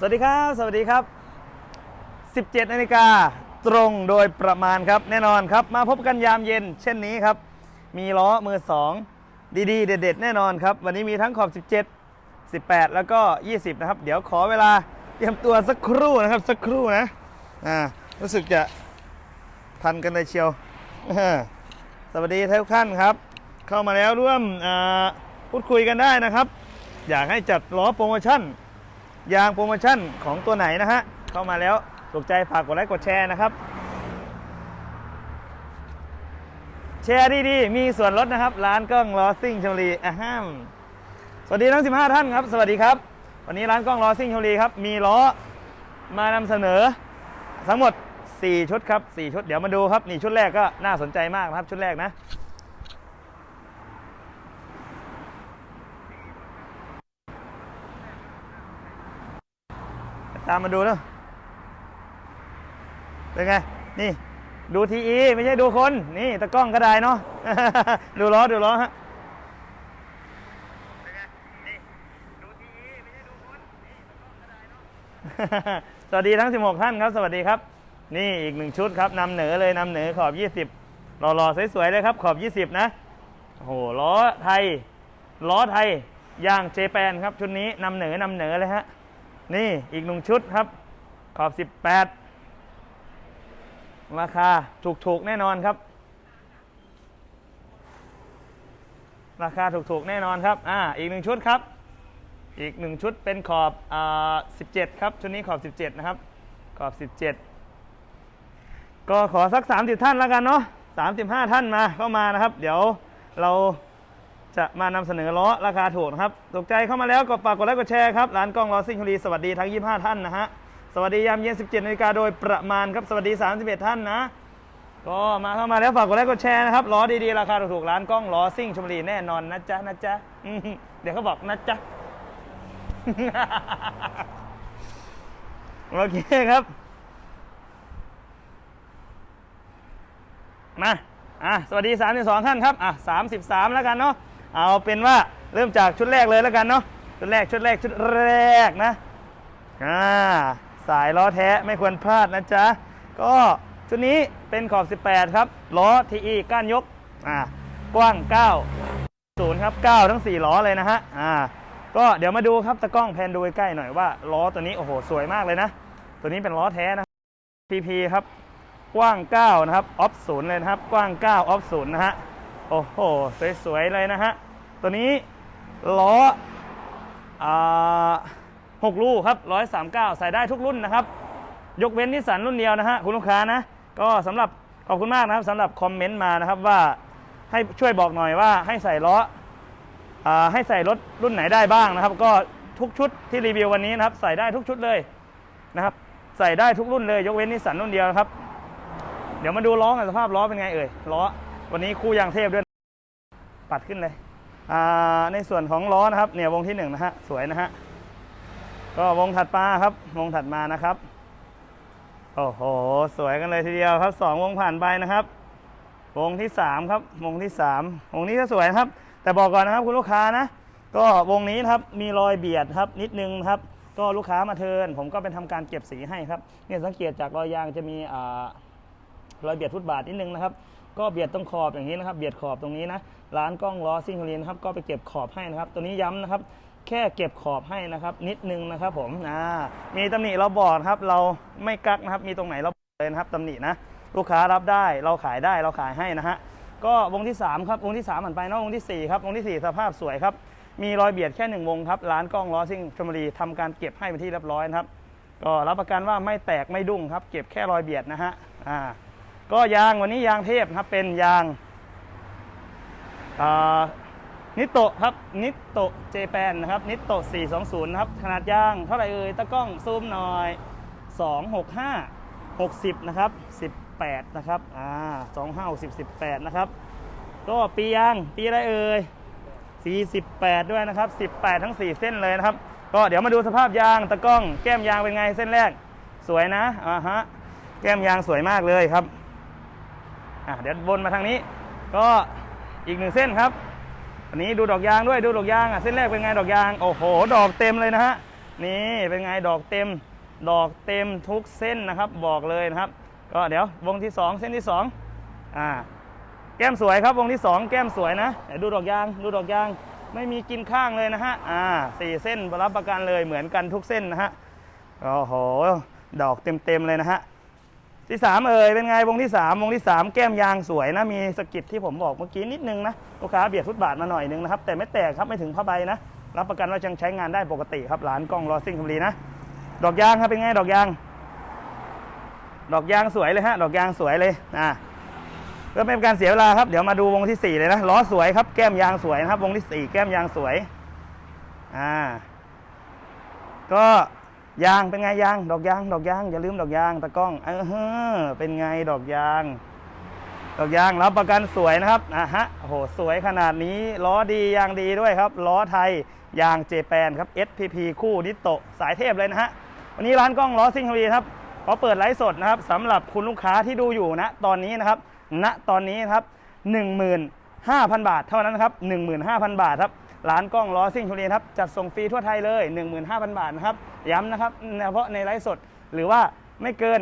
สวัสดีครับ สวัสดีครับ 17นาฬิกาตรงโดยประมาณครับ แน่นอนครับ มาพบกันยามเย็น เช่นนี้ครับ มีล้อมือ 2 ดีๆ เด็ด ๆ แน่นอนครับ วันนี้มีทั้งขอบ 17 18 แล้วก็ 20 นะครับ เดี๋ยวขอเวลาเตรียมตัวสักครู่นะครับ สักครู่นะอ่ารู้สึกจะทันกันเลยเชียว สวัสดีทุกท่านครับ เข้ามาแล้วร่วมพูดคุยกันได้นะครับ อยากให้จัดล้อโปรโมชั่น ยางโปรโมชั่นของตัวไหนนะฮะ เข้ามาแล้วถูกใจฝากกดไลค์กดแชร์นะครับ แชร์ดีๆ มีส่วนลดนะครับ ร้านกล้องลอซิ่งชมรีอะห้ามสวัสดีทั้ง 15 ท่านครับ สวัสดีครับ วันนี้ร้านกล้องล้อซิ่งชมรีครับ มีล้อมานำเสนอ ทั้งหมด 4 ชุดครับ 4 ชุด เดี๋ยวมาดูครับ นี่ชุดแรกก็น่าสนใจมากนะครับ ชุดแรกนะ ตามมาดูแล้วเป็นไง นี่ ดูทีอีไม่ใช่ดูคน นี่ตะกล้องก็ได้เนาะ ดูล้อดูล้อฮะเป็นไงนี่ดูทีอีไม่ใช่ดูคนนี่ตะกล้องก็ได้เนาะสวัสดีทั้ง 16 ท่านครับ สวัสดีครับ นี่อีกหนึ่งชุดครับนำเหนือเลยนำเหนือขอบ 20หล่อๆสวยๆเลยครับ ขอบ 20 นะโอ้โหล้อไทยล้อไทยยางเจแปนครับชุดนี้นำเหนือนำเหนือเลยฮะ นี่อีกหนึ่งชุดครับ ขอบ 18 ราคาถูกๆแน่นอนครับ ราคาถูกๆแน่นอนครับ อ่า อีกหนึ่งชุดครับ อีกหนึ่งชุดเป็นขอบอ่า17 ครับ ชุดนี้ขอบ 17 นะครับ ขอบ 17 ก็ขอสัก 30 ท่านแล้วกันเนาะ35 ท่านมาเข้ามานะครับ เดี๋ยวเรา จะมานำเสนอล้อราคาถูกนะครับถูกใจเข้ามาแล้วก็ฝากกดไลค์กดแชร์ครับร้านกล้องล้อซิ่งชลบุรีสวัสดีทั้ง 25 ท่านนะฮะสวัสดียามเย็น 17นาฬิกาโดยประมาณครับสวัสดี 31 ท่านนะ ก็มาเข้ามาแล้วฝากกดไลค์กดแชร์นะครับล้อดีๆราคาถูกๆร้านกล้องล้อซิ่งชลบุรีแน่นอนนะจ๊ะนะจ๊ะเดี๋ยวเขาบอกนะจ๊ะโอเคครับ มา อะ สวัสดี 32 ท่านครับ อะ 33 แล้วกันเนาะ เอาเป็นว่าเริ่มจากชุดแรกเลยแล้วกันเนาะชุดแรกชุดแรกชุดแรกนะอ่าสายล้อแท้ไม่ควรพลาดนะจ๊ะก็ชุดนี้เป็นขอบ 18 ครับล้อ TE ก้านยกอ่ากว้าง9ศูนย์ครับ 9 ทั้ง 4 ล้อเลยนะฮะอ่าก็เดี๋ยวมาดูครับตะกล้องแพนดูใกล้ๆหน่อยว่าล้อตัวนี้โอ้โหสวยมากเลยนะ ตัวนี้เป็นล้อแท้นะ PP ครับกว้าง 9 นะครับออฟศูนย์เลยนะครับ กว้าง 9 ออฟศูนย์นะฮะโอ้โหสวยๆเลยนะฮะ ตัวนี้ล้อหกลูกครับ139ใส่ได้ทุกรุ่นนะครับ ยกเว้นนิสสันรุ่นเดียวนะฮะคุณลูกค้านะ ก็สำหรับขอบคุณมากนะครับสำหรับคอมเมนต์มานะครับว่าให้ช่วยบอกหน่อยว่าให้ใส่ล้ออให้ใส่รถรุ่นไหนได้บ้างนะครับ ก็ทุกชุดที่รีวิววันนี้นะครับ ใส่ได้ทุกชุดเลยนะครับ ใส่ได้ทุกรุ่นเลย ยกเว้นนิสสันรุ่นเดียวครับ เดี๋ยวมาดูล้อกันสภาพล้อเป็นไงเอ่ยล้อวันนี้คู่ยางเทพด้วย ปัดขึ้นเลย ในส่วนของล้อนะครับเนี่ยวงที่หนึ่งนะฮะสวยนะฮะก็วงถัดมาครับ วงถัดมานะครับ โอ้โห สวยกันเลยทีเดียวครับสองวงผ่านไปนะครับ วงที่สามครับ วงที่สามวงนี้ก็สวยครับ แต่บอกก่อนนะครับคุณลูกค้านะ ก็วงนี้ครับมีรอยเบียดครับนิดนึงครับ ก็ลูกค้ามาเทินผมก็เป็นทำการเก็บสีให้ครับเนี่ยสังเกตจากรอยยางจะมีอ่ารอยเบียดฟุตบาทนิดนึงนะครับ ก็เบียดตรงขอบอย่างนี้นะครับ เบียดขอบตรงนี้นะ ร้านกล้องล้อซิ่งโคลีนะครับก็ไปเก็บขอบให้นะครับ ตัวนี้ย้ำนะครับ แค่เก็บขอบให้นะครับ นิดนึงนะครับผมอ่ามีตำหนิเราบอกครับ เราไม่กักนะครับ มีตรงไหนเราบอกเลยนะครับตำหนินะลูกค้ารับได้เราขายได้เราขายให้นะฮะก็วงที่ 3 ครับวงที่3หันไปนอะวงที่ 4 ครับวงที่ 4 สภาพสวยครับ มีรอยเบียดแค่หนึ่งวงครับร้านกล้องล้อซิ่งชลบุรีทำการเก็บให้เป็นที่เรียบร้อยนะครับ ก็รับประกันว่าไม่แตกไม่ดุ้งครับ เก็บแค่รอยเบียดนะฮะอ่าก็ยางวันนี้ยางเทพครับเป็นยาง นิโตะครับ นิโตะเจแปนนะครับ นิโตะ420 นะครับ ขนาดยาง เท่าไหร่เอ่ยตะกล้องซูมหน่อย 265 60 นะครับ 18 นะครับ อ่า 25 60 18 นะครับ ก็ปียาง ปีอะไรเอ่ย48 ด้วยนะครับ 18 ทั้ง 4 เส้นเลยนะครับ ก็เดี๋ยวมาดูสภาพยาง ตะกล้อง แก้มยางเป็นไง เส้นแรก สวยนะ อ่าฮะ แก้มยางสวยมากเลยครับ อะเดี๋ยวบนมาทางนี้ ก็ อีกหนึ่งเส้นครับ อันนี้ดูดอกยางด้วยดูดอกยางอะเส้นแรกเป็นไงดอกยาง โอ้โห ดอกเต็มเลยนะฮะนี่เป็นไงดอกเต็ม ดอกเต็มทุกเส้นนะครับ บอกเลยนะครับ ก็เดี๋ยววงที่สองเส้นที่สองอ่าแก้มสวยครับวงที่สองแก้มสวยนะดูดอกยางดูดอกยางไม่มีกินข้างเลยนะฮะอ่าสี่เส้นรับประกันเลยเหมือนกันทุกเส้นนะฮะโอ้โหดอกเต็มๆเลยนะฮะ ที่สามเอ่ยเป็นไงวงที่สามวงที่สามแก้มยางสวยนะมีสกิดที่ผมบอกเมื่อกี้นิดนึงนะลูกค้าเบียดฟุตบาทมาหน่อยนึงนะครับแต่ไม่แตกครับไม่ถึงผ้าใบนะ รับประกันว่ายังใช้งานได้ปกติครับร้านกล้องรอซิ่งธมรีนะดอกยางครับเป็นไงดอกยาง ดอกยางสวยเลยฮะดอกยางสวยเลยอ่าเพื่อไม่เป็นการเสียเวลาครับเดี๋ยวมาดูวงที่4เลยนะล้อสวยครับแก้มยางสวยนะครับ วงที่4แก้มยางสวยอ่าก็ ยางเป็นไงยาง ดอกยาง ดอกยางอย่าลืมดอกยางตะกล้อง เออเฮ้เป็นไงดอกยาง ดอกยางรับประกันสวยนะครับอะฮะโหสวยขนาดนี้ล้อดียางดีด้วยครับล้อไทยยางเจแปนครับ SPP คู่นิโตะสายเทพเลยนะฮะวันนี้ร้านกล้องล้อซิ่งทวีครับขอเปิดไลฟ์สดนะครับสำหรับคุณลูกค้าที่ดูอยู่นะตอนนี้นะครับณตอนนี้นะครับ15,000บาทเท่านั้นนครับ15,000บาทครับ ร้านกล้องล้อซิ่งทุเรียนครับจัดส่งฟรีทั่วไทยเลย 15,000 บาทนะครับย้ำนะครับเฉพาะในไลฟ์สดหรือว่าไม่เกิน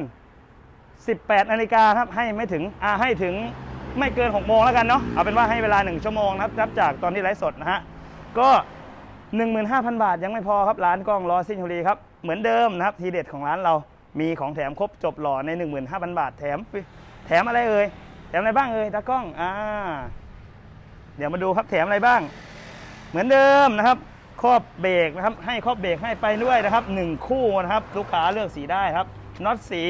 18นาฬิกาครับให้ไม่ถึงอ่าให้ถึงไม่เกิน6โมงแล้วกันเนาะเอาเป็นว่าให้เวลา 1 ชั่วโมงนะครับนับจากตอนที่ไลฟ์สดนะฮะก็15,000 บาทยังไม่พอครับร้านกล้องล้อซิ่งทุเรียครับเหมือนเดิมนะครับทีเด็ดของร้านเรามีของแถมครบจบหล่อใน 15,000 บาทแถมแถมอะไรเอ่ยแถมอะไรบ้างเอ่ยตากล้องอ่าเดี๋ยวมาดูครับแถมอะไรบ้าง มือนเดิมนะครับครอบเบรกนะครับ ให้ครอบเบรกให้ไปด้วยนะครับหนึ่งคู่นะครับ ลูกค้าเลือกสีได้ครับน็อตสี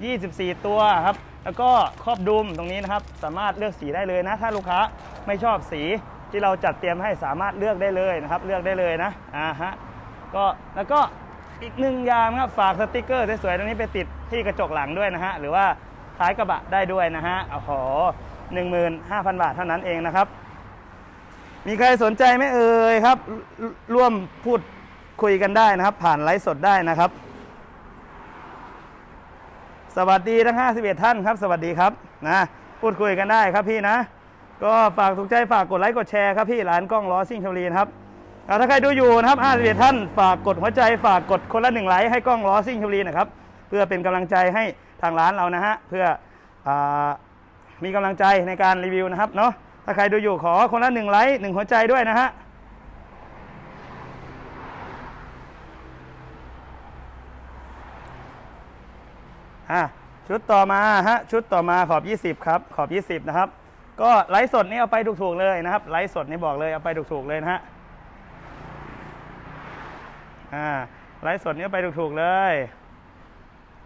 24 ตัวครับ แล้วก็ครอบดุมตรงนี้นะครับ สามารถเลือกสีได้เลยนะ ถ้าลูกค้าไม่ชอบสีที่เราจัดเตรียมให้สามารถเลือกได้เลยนะครับ เลือกได้เลยนะอ่าฮะก็แล้วก็อีกหนึ่งอย่างนะครับฝากสติกเกอร์สวยๆตรงนี้ไปติดที่กระจกหลังด้วยนะฮะหรือว่าท้ายกระบะได้ด้วยนะฮะโอ้โหหนึ่งหมื่นห้าพันบาทเท่านั้นเองนะครับ มีใครสนใจไหมเอ่ยครับ ร่วมพูดคุยกันได้นะครับ ผ่านไลฟ์สดได้นะครับ สวัสดีทั้ง 51 ท่านครับ สวัสดีครับนะพูดคุยกันได้ครับพี่นะ ก็ฝากถูกใจฝากกดไลค์กดแชร์ครับพี่ร้านกล้องล้อซิ่งชลีนะครับถ้าใครดูอยู่นะครับ 51 ท่าน ฝากกดหัวใจฝากกดคนละหนึ่งไลค์ให้กล้องล้อซิ่งชลีนะครับเพื่อเป็นกำลังใจให้ทางร้านเรานะฮะเพื่ออมีกำลังใจในการรีวิวนะครับเนาะ ถ้าใครดูอยู่ขอคนละหนึ่งไลค์หนึ่งหัวใจด้วยนะฮะอะชุดต่อมาฮะชุดต่อมาขอบ 20 ครับ ขอบ 20 นะครับ ก็ไลฟ์สดนี่เอาไปถูกๆเลยนะครับไลฟ์สดนี่บอกเลยเอาไปถูกๆเลยนะฮะอ่าไลฟ์สดนี่เอาไปถูกๆเลย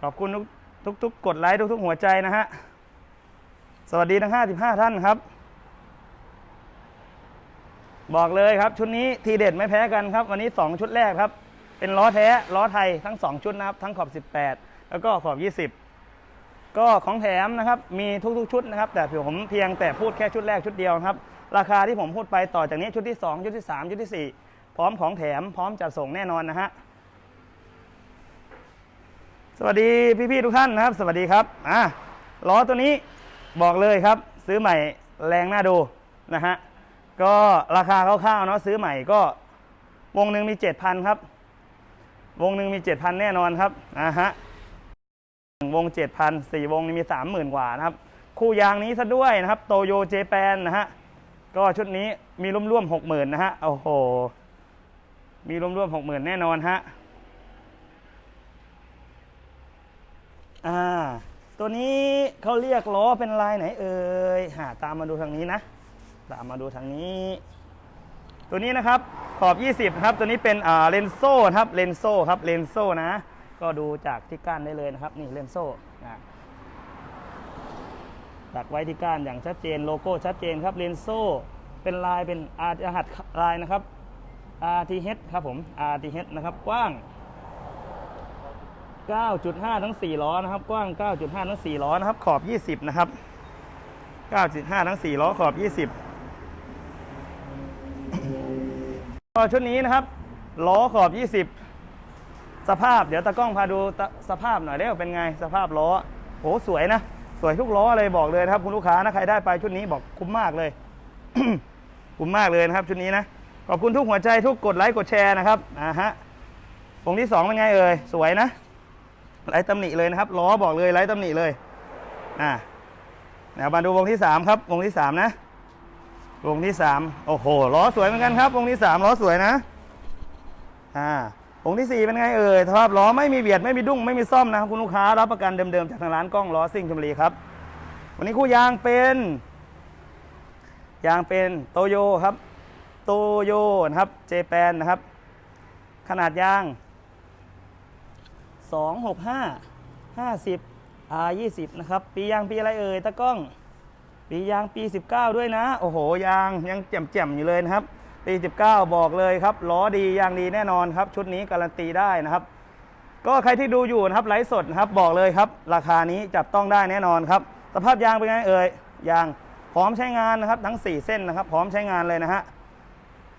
ขอบคุณทุกทุกๆกดไลค์ทุกๆ หัวใจนะฮะ สวัสดีทั้ง 55 ท่านครับ บอกเลยครับชุดนี้ทีเด็ดไม่แพ้กันครับ วันนี้ 2 ชุดแรกครับ เป็นล้อแท้ล้อไทยทั้ง 2 ชุดนะครับ ทั้งขอบ 18 แล้วก็ขอบ 20 ก็ของแถมนะครับ มีทุกๆชุดนะครับ แต่ผมเพียงแต่พูดแค่ชุดแรกชุดเดียวครับ ราคาที่ผมพูดไปต่อจากนี้ชุดที่ 2 ชุดที่ 3 ชุดที่ 4 พร้อมของแถมพร้อมจัดส่งแน่นอนนะฮะสวัสดีพี่ๆทุกท่านนะครับ สวัสดีครับอะล้อตัวนี้บอกเลยครับ ซื้อใหม่แรงหน่าดูนะฮะ ก็ราคาคร่าวๆเนาะซื้อใหม่ก็วงหนึ่งมีเจ็ดพันครับ วงหนึ่งมีเจ็ดพันแน่นอนครับอ่าฮะวงเจ็ดพันสี่วงนี้มีสามหมื่นกว่านะครับ คู่ยางนี้ซะด้วยนะครับโตโยเจแปนนะฮะก็ชุดนี้มีร่วมๆหกหมื่นนะฮะโอ้โห มีร่วมๆหกหมื่นแน่นอนฮะอ่าตัวนี้เขาเรียกล้อเป็นลายไหนเอ่ยหาตามมาดูทางนี้นะ ตามมาดูทางนี้ ตัวนี้นะครับขอบ 20ครับ ตัวนี้เป็นอ่าเลนโซ่ครับเลนโซ่ครับเลนโซ่นะ ก็ดูจากที่ก้านได้เลยนะครับ นี่เลนโซ่นะดักไว้ที่ก้านอย่างชัดเจนโลโก้ชัดเจนครับเลนโซ่เป็นลายเป็นอาร์รหัสลายนะครับ RTH ครับผม RTH นะครับกว้าง 9.5 ทั้ง 4 ล้อนะครับ กว้าง 9.5 ทั้ง 4 ล้อนะครับ ขอบ 20 นะครับ 9.5 ทั้ง 4 ล้อขอบ 20 ก็ชุดนี้นะครับล้อขอบ 20 สภาพเดี๋ยวตากล้องพาดูสภาพหน่อยได้ว่าเป็นไงสภาพล้อโหสวยนะ สวยทุกล้อเลยบอกเลยนะครับ คุณลูกค้านะใครได้ไปชุดนี้บอกคุ้มมากเลย คุ้มมากเลยนะครับ ชุดนี้นะขอบคุณทุกหัวใจทุกกดไลค์กดแชร์นะครับอ่าฮะวงที่สองเป็นไงเอ่ยสวยนะไร้ตำหนิเลยนะครับล้อบอกเลยไร้ตำหนิเลยอ่าเดี๋ยวมาดูวงที่สามครับวงที่สามนะ วงที่สามโอ้โหล้อสวยเหมือนกันครับ วงที่สามล้อสวยนะอ่าวงที่สี่เป็นไงเอ่ยสภาพล้อไม่มีเบียดไม่มีดุ้งไม่มีซ่อมนะครับคุณลูกค้ารับประกันเดิมๆจากทางร้านกล้องล้อซิ่งชมบุรีครับวันนี้คู่ยางเป็นยางเป็นโตโยครับโตโยนะครับเจแปนนะครับ ขนาดยาง 265 50 R 20 นะครับ ปียางปีอะไรเอ่ยตะกล้อง ปียางปี 19 ด้วยนะ โอ้โห ยางยังแจ่มๆอยู่เลยนะครับ ปี 19 บอกเลยครับ ล้อดียางดีแน่นอนครับ ชุดนี้การันตีได้นะครับ ก็ใครที่ดูอยู่นะครับไลฟ์สดนะครับบอกเลยครับ ราคานี้จับต้องได้แน่นอนครับ สภาพยางเป็นไงเอ่ย ยางพร้อมใช้งานนะครับ ทั้ง 4 เส้นนะครับ พร้อมใช้งานเลยนะฮะ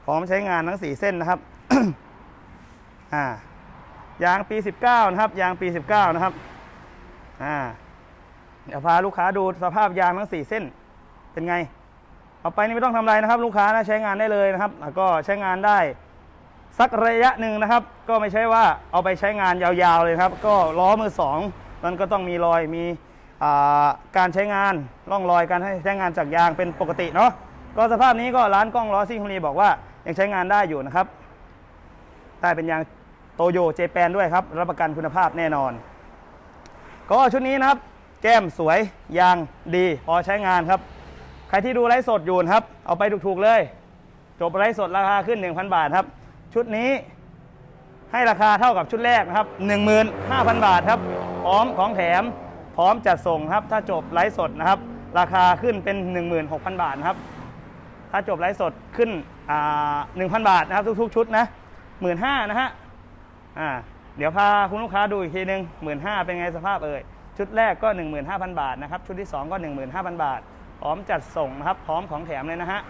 พร้อมใช้งานทั้ง 4 เส้นนะครับ อ่า ยางปี 19 นะครับ ยางปี 19 นะครับ อ่า เดี๋ยวพาลูกค้าดูสภาพยางทั้ง 4 เส้น เป็นไง เอาไปนี่ไม่ต้องทำอะไรนะครับ ลูกค้านะใช้งานได้เลยนะครับแล้วก็ใช้งานได้ สักระยะหนึ่งนะครับ ก็ไม่ใช่ว่าเอาไปใช้งานยาวๆเลยครับ ก็ล้อมือสองมันก็ต้องมีรอยมีการใช้งานร่องรอยการให้ใช้งานจากยางเป็นปกติเนาะก็สภาพนี้ก็ร้านกล้องล้อซิ่งคุรีบอกว่ายังใช้งานได้อยู่นะครับได้เป็นยางโตโยเจแปนด้วยครับ รับประกันคุณภาพแน่นอน ก็ชุดนี้นะครับ แก้มสวยยางดี พอใช้งานครับ ครที่ดูไลฟ์สดอยู่นะครับ เอาไปถูกๆเลย จบไลฟ์สดราคาขึ้น 1,000 บาทครับ ชุดนี้ให้ราคาเท่ากับชุดแรกนะครับ 15,000 บาทครับ พร้อมของแถม พร้อมจัดส่งครับ ถ้าจบไลฟ์สดนะครับ ราคาขึ้นเป็น 16,000 บาทครับ ถ้าจบไลฟ์สดขึ้นอ่า1,000 บาทนะครับ ทุกๆ ชุดนะ15,000นะฮะอ่าเดี๋ยวพาคุณลูกค้าดูอีกทีหนึ่ง15,000เป็นไงสภาพเอ่ย ชุดแรกก็ 15,000 บาทนะครับ ชุดที่ 2 ก็ 15,000 บาท พร้อมจัดส่งนะครับ พร้อมของแถมเลยนะฮะ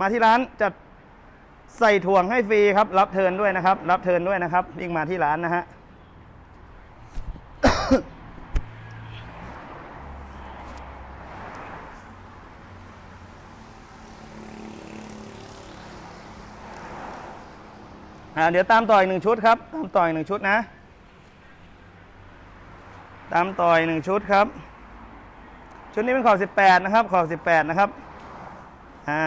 มาที่ร้านจัดใส่ถ่วงให้ฟรีครับ รับเทิร์นด้วยนะครับ รับเทิร์นด้วยนะครับวิ่งมาที่ร้านนะฮะเดี๋ยวตามต่ออีกหนึ่งชุดครับ ตามต่ออีกหนึ่งชุดนะ ตามต่ออีกหนึ่งชุดครับ ชุดนี้เป็นขอบ 18 นะครับ ขอบ 18 นะครับ อ่า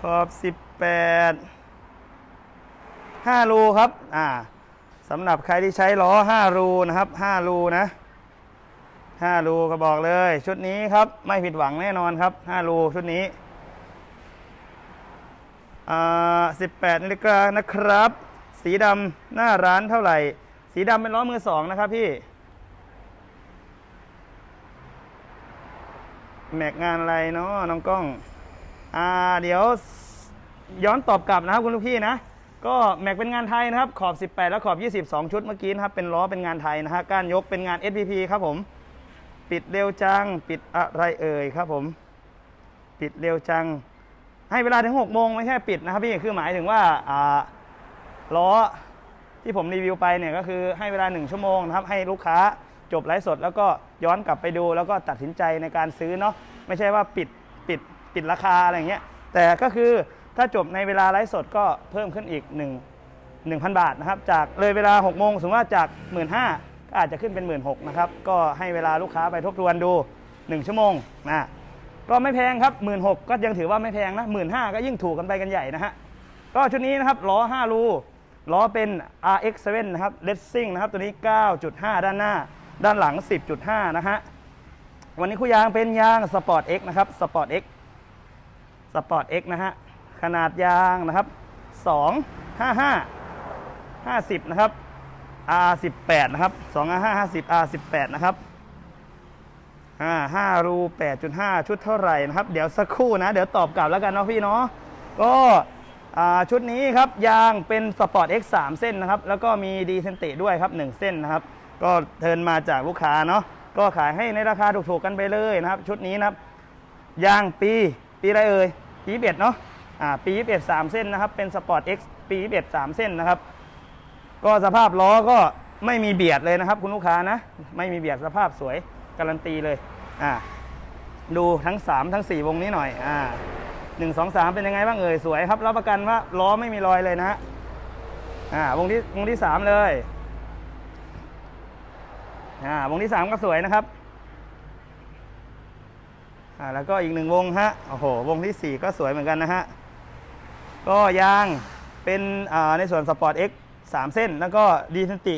ขอบ 18 5 รูครับ อ่าสำหรับใครที่ใช้ล้อ 5 รูนะครับ 5 รูนะ 5 รูก็บอกเลย ชุดนี้ครับ ไม่ผิดหวังแน่นอนครับ 5 รูชุดนี้ อ่า 18นาฬิกานะครับ สีดำหน้าร้านเท่าไหร่ สีดำเป็นล้อมือสองนะครับพี่ แม็กงานอะไรเนาะน้องกล้อง อ่า เดี๋ยวย้อนตอบกลับนะครับคุณลูกพี่นะ ก็แม็กเป็นงานไทยนะครับ ขอบ 18 และขอบ 22 ชุดเมื่อกี้นะครับ เป็นล้อเป็นงานไทยนะฮะก้านยกเป็นงาน SPP ครับผม ปิดเร็วจัง ปิดอะไรเอ่ยครับผม ปิดเร็วจัง ให้เวลาถึง6โมงไม่ใช่ปิดนะครับพี่ คือหมายถึงว่า อ่า ล้อ ที่ผมรีวิวไปเนี่ยก็คือให้เวลา 1 ชั่วโมงนะครับให้ลูกค้าจบไลฟ์สด แล้วก็ย้อนกลับไปดู แล้วก็ตัดสินใจในการซื้อเนาะไม่ใช่ว่าปิดปิดปิดราคาอะไรเงี้ยแต่ก็คือถ้าจบในเวลาไลฟ์สดก็เพิ่มขึ้นอีก 1 1,000 บาทนะครับจากเลยเวลา 6 โมงสมมติว่าจาก 1 5ื่นก็อาจจะขึ้นเป็น 1 6ื่นนะครับก็ให้เวลาลูกค้าไปทบทวนดู 1 ชั่วโมงนะก็ไม่แพงครับ 1 6ื่นก็ยังถือว่าไม่แพงนะหมื่นก็ยิ่งถูกกันไปกันใหญ่นะฮะก็ชุดนี้นะครับล้อ 5 รู ล้อเป็น RX7 นะครับ Racing นะครับ ตัวนี้ 9.5 ด้านหน้า ด้านหลัง 10.5 นะฮะ วันนี้คู่ยางเป็นยาง Sport X นะครับ Sport X Sport X นะฮะ ขนาดยางนะครับ 2 55 50 นะครับ R18 นะครับ255 50 R18 นะครับอ่า5รู8.5 ชุดเท่าไหร่นะครับ เดี๋ยวสักครู่นะ เดี๋ยวตอบกลับแล้วกันเนาะพี่เนาะ ก็ ชุดนี้ครับยางเป็น Sport X 3เส้นนะครับ แล้วก็มีดีเซนติด้วยครับ 1 เส้นนะครับ ก็เทินมาจากลูกค้าเนาะก็ขายให้ในราคาถูกๆกันไปเลยนะครับ ชุดนี้นะครับ ยางปีปีอะไรเอ่ยปีเบียดเนาะอ่าปีเบียด3เส้นนะครับ เป็น Sport X ปีเบียด3เส้นนะครับ ก็สภาพล้อก็ไม่มีเบียดเลยนะครับ คุณลูกค้านะ ไม่มีเบียดสภาพสวยการันตีเลยอ่าดูทั้ง 3 ทั้ง 4 วงนี้หน่อยอ่า หนึ่งสองสามเป็นยังไงบ้างเอ่ยสวยครับรับประกันว่าล้อไม่มีรอยเลยนะฮะอ่าวงที่วงที่สามเลยอ่าวงที่สามก็สวยนะครับอ่าแล้วก็อีกหนึ่งวงฮะโอ้โหวงที่สี่ก็สวยเหมือนกันนะฮะก็ยางเป็นอ่าในส่วนสปอร์ต X สามเส้น แล้วก็ดีทันติ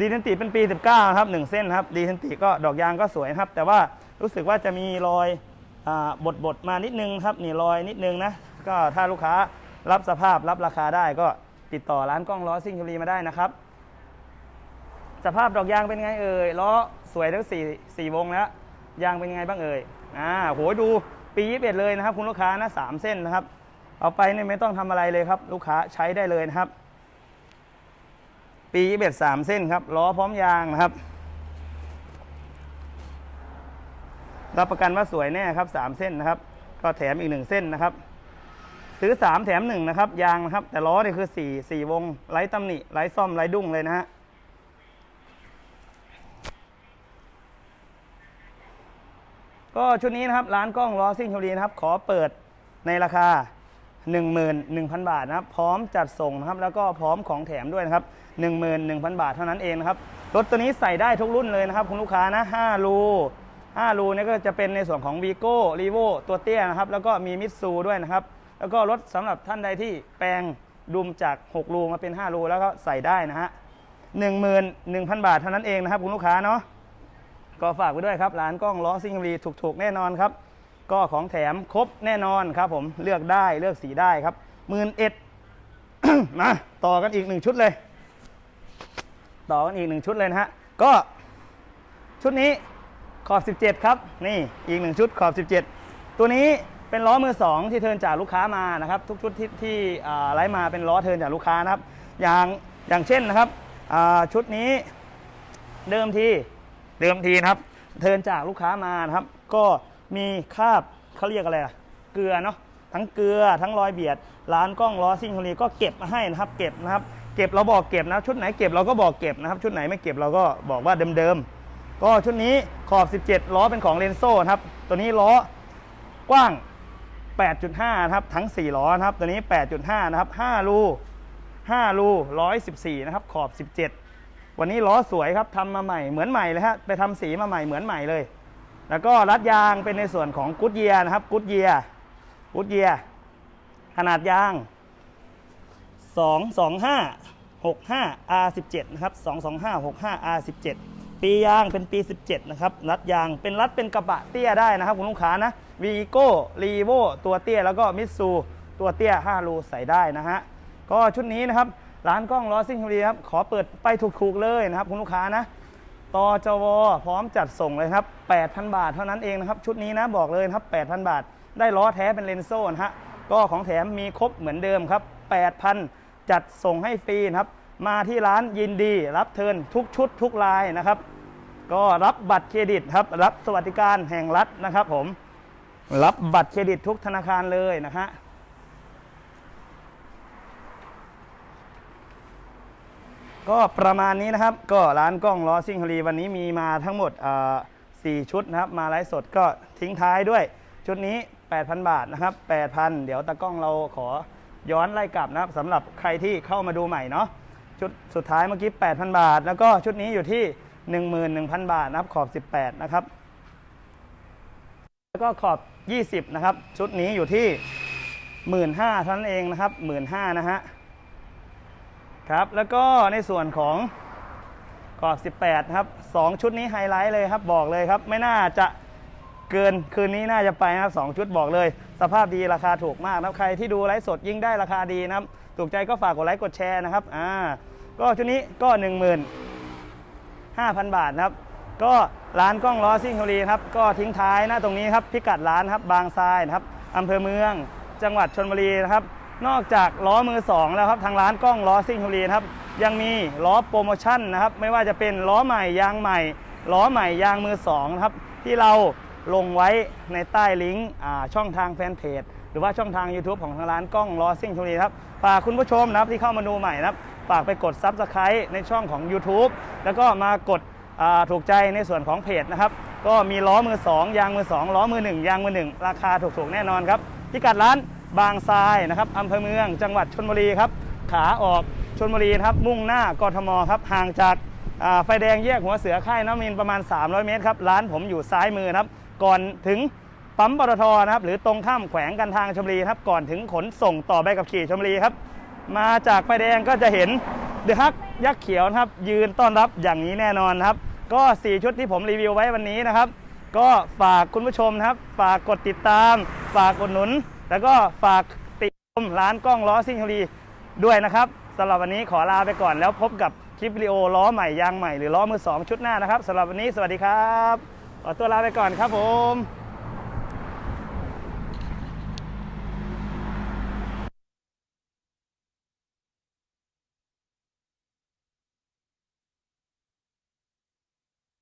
ดีทันติเป็นปี 19 ครับ 1 เส้นครับดีทันติก็ดอกยางก็สวยครับ แต่ว่ารู้สึกว่าจะมีรอย บดบดๆมานิดนึงครับนี่รอยนิดนึงนะก็ถ้าลูกค้ารับสภาพรับราคาได้ก็ติดต่อร้านกล้องล้อซิ่งชลีมาได้นะครับ สภาพดอกยางเป็นไงเอ่ยล้อสวยทั้งสี่สี่วงแล้วยางเป็นไงบ้างเอ่ยอ่าโหดูปี21เลยนะครับ คุณลูกค้านะสามเส้นนะครับ เอาไปเนี่ยไม่ต้องทำอะไรเลยครับ ลูกค้าใช้ได้เลยนะครับ ปีเบ็ดสามเส้นครับล้อพร้อมยางนะครับ รับประกันว่าสวยแน่ครับสามเส้นนะครับ ก็แถมอีกหนึ่งเส้นนะครับ ซื้อสามแถมหนึ่งนะครับยางนะครับ แต่ล้อนี่คือสี่สี่วงไร้ตำหนิไร้ซ่อมไร้ดุ้งเลยนะฮะก็ชุดนี้นะครับร้านกล้องล้อซิ่งชลบุรีนะครับ ขอเปิดในราคา 11,000 บาทนะครับ พร้อมจัดส่งนะครับ แล้วก็พร้อมของแถมด้วยนะครับ 11,000 บาทเท่านั้นเองนะครับรถตัวนี้ใส่ได้ทุกรุ่นเลยนะครับ คุณลูกค้านะ5รู 5รูนี่ก็จะเป็นในส่วนของ v ีโก้รีโวตัวเตี้ยนะครับ แล้วก็มีมิตซูด้วยนะครับ แล้วก็รถสำหรับท่านใดที่แปลงดุมจาก 6 รูมาเป็น 5 รูแล้วก็ใส่ได้นะฮะ11,000บาทเท่านั้นเองนะครับคุณลูกค้าเนาะก็ฝากไว้ด้วยครับร้านกล้องล้อซิงรีถูกๆ แน่นอนครับ ก็ของแถมครบแน่นอนครับ ผมเลือกได้เลือกสีได้ครับหมื่นเอ็ดมาต่อกันอีกหนึ่งชุดเลย ต่อกันอีกหนึ่งชุดเลยนะฮะก็ชุดนี้ ขอบ 17 ครับ นี่อีกหนึ่งชุดขอบ 17 ตัวนี้เป็นล้อมือ 2 ที่เทินจากลูกค้ามานะครับ ทุกชุดที่ที่ไล่มาเป็นล้อเทินจากลูกค้านะครับ อย่างอย่างเช่นนะครับชุดนี้เดิมทีเดิมทีนะครับ เทินจากลูกค้ามานะครับ ก็มีคาบเขาเรียกอะไรเกลือเนาะทั้งเกลือทั้งรอยเบียด ร้านกล้องล้อซิ่งคนนี้ก็เก็บมาให้นะครับ เก็บนะครับ เก็บเราบอกเก็บนะชุดไหนเก็บเราก็บอกเก็บนะครับ ชุดไหนไม่เก็บเราก็บอกว่าเดิมๆ ก็ชุดนี้ขอบ 17 ล้อเป็นของเลนโซ่ครับ ตัวนี้ล้อกว้าง 8.5 นะครับ ทั้ง 4 ล้อนะครับ ตัวนี้ 8.5 นะครับ 5 รู 5 รู 114 นะครับ ขอบ 17 วันนี้ล้อสวยครับทำมาใหม่เหมือนใหม่เลยฮะ ไปทำสีมาใหม่เหมือนใหม่เลย แล้วก็รัดยางเป็นในส่วนของกุดเยียนะครับ กุดเยียกุดเยียขนาดยาง 225 65 R17 นะครับ 225 65 R17 ปียางเป็นปี 17 นะครับรัดยางเป็นรัดเป็นกระบะเตี้ยได้นะครับคุณลูกค้านะวีโก้รีโวตัวเตี้ยแล้วก็มิซูตัวเตี้ย5รูใส่ได้นะฮะก็ชุดนี้นะครับร้านกล้องล้อซิ่งชลบุรีครับขอเปิดไปถูกๆเลยนะครับคุณลูกค้านะตจวพร้อมจัดส่งเลยครับ 8,000 บาทเท่านั้นเองนะครับ ชุดนี้นะบอกเลยครับ 8,000 บาท ได้ล้อแท้เป็นเลนโซ่นะฮะ ก็ของแถมมีครบเหมือนเดิมครับ 8,000 จัดส่งให้ฟรีนะครับ มาที่ร้านยินดีรับเทิร์นทุกชุดทุกลายนะครับ ก็รับบัตรเครดิตครับรับสวัสดิการแห่งรัฐนะครับผมรับบัตรเครดิตทุกธนาคารเลยนะฮะก็ประมาณนี้นะครับ ก็ร้านกล้องล้อซิ่งฮรีวันนี้มีมาทั้งหมดเอ่ชุดนะครับ มาไลฟ์สดก็ทิ้งท้ายด้วย ชุดนี้ 8,000 บาทนะครับ 8,000 เดี๋ยวตากล้องเราขอย้อนไล่กลับนะครับสำหรับใครที่เข้ามาดูใหม่เนาะชุดสุดท้ายเมื่อกี้ 8,000 บาท แล้วก็ชุดนี้อยู่ที่ 11,000 บาทนะครับขอบ 18 นะครับ แล้วก็ขอบ 20 นะครับ ชุดนี้อยู่ที่ 15,000ท่านั้นเองนะครับ 15,000นะฮะครับ แล้วก็ในส่วนของกรอบ 18 ครับ 2 ชุดนี้ไฮไลท์เลยครับ บอกเลยครับ ไม่น่าจะเกินคืนนี้น่าจะไปนะครับ 2 ชุดบอกเลย สภาพดีราคาถูกมากนะครับ ใครที่ดูไลฟ์สดยิ่งได้ราคาดีนะครับ ถูกใจก็ฝากกดไลค์กดแชร์นะครับ อ่า ก็ชุดนี้ก็ 5,000 บาทนะครับ ก็ร้านกล้องล้อซิ่งชลบุรีครับก็ทิ้งท้ายหนะตรงนี้ครับพิกัดร้านครับบางทรายนะครับอำเภอเมือง จังหวัดชนบุรีนะครับ นอกจากล้อมือ 2 แล้วครับทางร้านกล้องล้อซิ่งชลบุรีครับยังมีล้อโปรโมชั่นนะครับ ไม่ว่าจะเป็นล้อใหม่ยางใหม่ล้อใหม่ยางมือ2นะครับที่เราลงไว้ในใต้ลิงก์ช่องทางแฟนเพจ หรือว่าช่องทาง YouTube ของทางร้านกล้องล้อซิ่งชลบุรีครับฝากคุณผู้ชมนะครับที่เข้ามาดูใหม่นะครับ ฝากไปกด Subscribe ในช่องของ YouTube แล้วก็มากดถูกใจในส่วนของเพจนะครับ ก็มีล้อมือ 2 ยางมือ 2 ล้อมือ 1 ยางมือ 1 ราคาถูกๆแน่นอนครับพิกัดร้านบางทรายนะครับอำเภอเมืองจังหวัดชนบุรีครับ ขาออกชนบุรีครับ มุ่งหน้ากทมครับ ห่างจากไฟแดงแยกหัวเสือค่ายน้ำมินประมาณ 300 เมตรครับ ร้านผมอยู่ซ้ายมือครับ ก่อนถึงปั๊มปตทนะครับ หรือตรงข้ามแขวงกันทางชลบุรีครับ ก่อนถึงขนส่งต่อใบกับขี่ชลบุรีครับ มาจากไฟแดงก็จะเห็นเดือฮักยักษ์เขียวนะครับ ยืนต้อนรับอย่างนี้แน่นอนครับ ก็ 4 ชุดที่ผมรีวิวไว้วันนี้นะครับ ก็ฝากคุณผู้ชมนะครับ ฝากกดติดตาม ฝากกดหนุน แล้วก็ฝากติดชมร้านกล้องล้อซิ่งชลบุรีด้วยนะครับสำหรับวันนี้ขอลาไปก่อนแล้วพบกับคลิปวิดีโอล้อใหม่ยางใหม่หรือล้อมือสองชุดหน้านะครับสำหรับวันนี้สวัสดีครับขอตัวลาไปก่อนครับผม